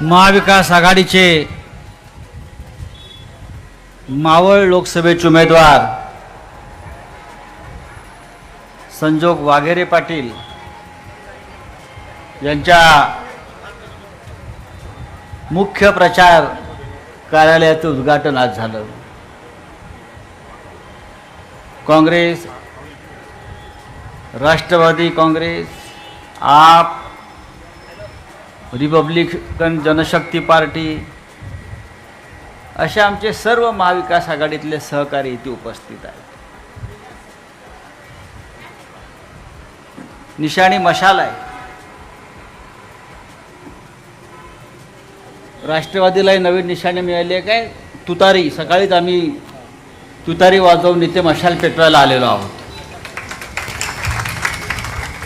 महाविकास आघाडीचे मावळ लोकसभेचे उमेदवार संजोग वाघेरे पाटील यांच्या मुख्य प्रचार कार्यालयाचं उद्घाटन आज झालं. काँग्रेस राष्ट्रवादी काँग्रेस आप रिपब्लिकन जनशक्ती पार्टी असे आमचे सर्व महाविकास आघाडीतले सहकारी इथे उपस्थित आहेत. निशाणी मशाल आहे. राष्ट्रवादीलाही नवीन निशाणी मिळाली आहे. काय? तुतारी. सकाळीच आम्ही तुतारी वाजवून इथे मशाल पेटवायला आलेलो आहोत.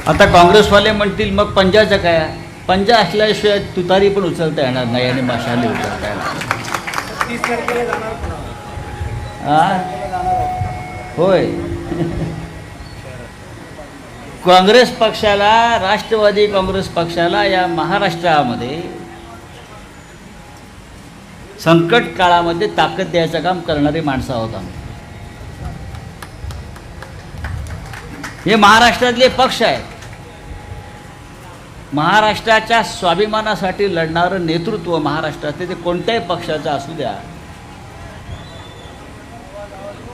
आता काँग्रेसवाले म्हणतील मग पंजाचं काय? पंजा असल्याशिवाय तुतारी पण उचलता येणार नाही आणि माशाली उचलता येणार होय. काँग्रेस पक्षाला राष्ट्रवादी काँग्रेस पक्षाला या महाराष्ट्रामध्ये संकट काळामध्ये ताकद द्यायचं काम करणारी माणसं आहोत आम्ही. हे महाराष्ट्रातले पक्ष आहेत. महाराष्ट्राच्या स्वाभिमानासाठी लढणारं नेतृत्व महाराष्ट्रात ते कोणत्याही पक्षाचं असू द्या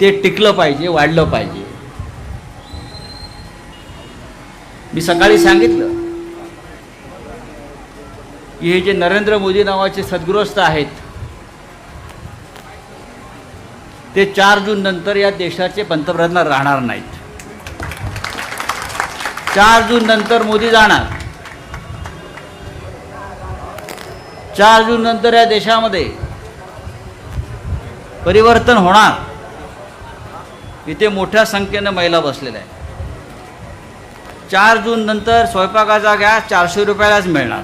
ते टिकलं पाहिजे वाढलं पाहिजे. मी सकाळी सांगितलं की हे जे नरेंद्र मोदी नावाचे सद्गृहस्थ आहेत ते चार जून नंतर या देशाचे पंतप्रधान राहणार नाहीत. चार जून नंतर मोदी जाणार. चार जून नंतर या देशामध्ये परिवर्तन होणार. इथे मोठ्या संख्येनं महिला बसलेल्या आहेत. चार जून नंतर स्वयंपाकाचा गॅस चारशे रुपयालाच मिळणार.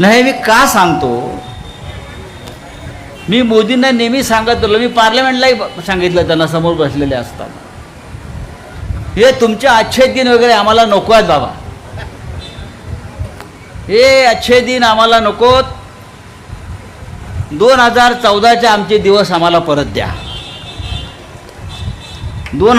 नाही मी का सांगतो? मी मोदींना नेहमी सांगत होतो. मी पार्लमेंटलाही सांगितलं त्यांना समोर बसलेले असताना हे तुमचे अच्छे दिन वगैरे आम्हाला नको आहेत बाबा. हे अच्छे दिन आम्हाला नकोत. दोन हजार चौदाचे आमचे दिवस आम्हाला परत द्या. दोन